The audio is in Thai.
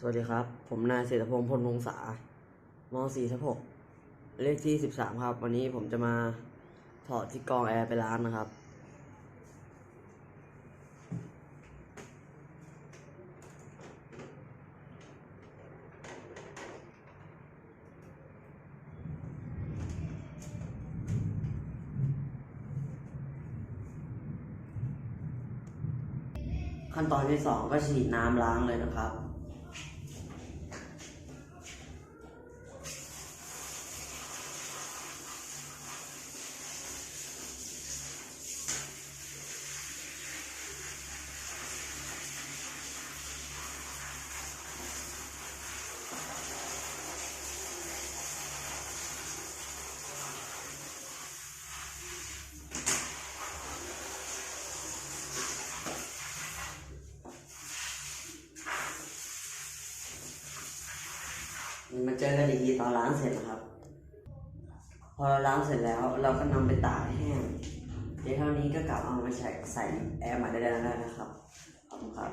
สวัสดีครับ ผมนายเศรษฐพงศ์พลพงษาม4ทับ6เลขที่ 13 ครับ วันนี้ผมจะมาถอดที่กรองแอร์ไปล้างนะครับ ขั้นตอนที่สองก็ฉีดน้ำล้างเลยนะครับ มาเจอกันอีกทีตอนล้างเสร็จนะครับ พอเราล้างเสร็จแล้วเราก็นำไปตากให้แห้งเดี๋ยวเท่านี้ก็กลับเอามาใส่ใส่แอร์ใหม่ได้แล้วนะครับขอบคุณครับ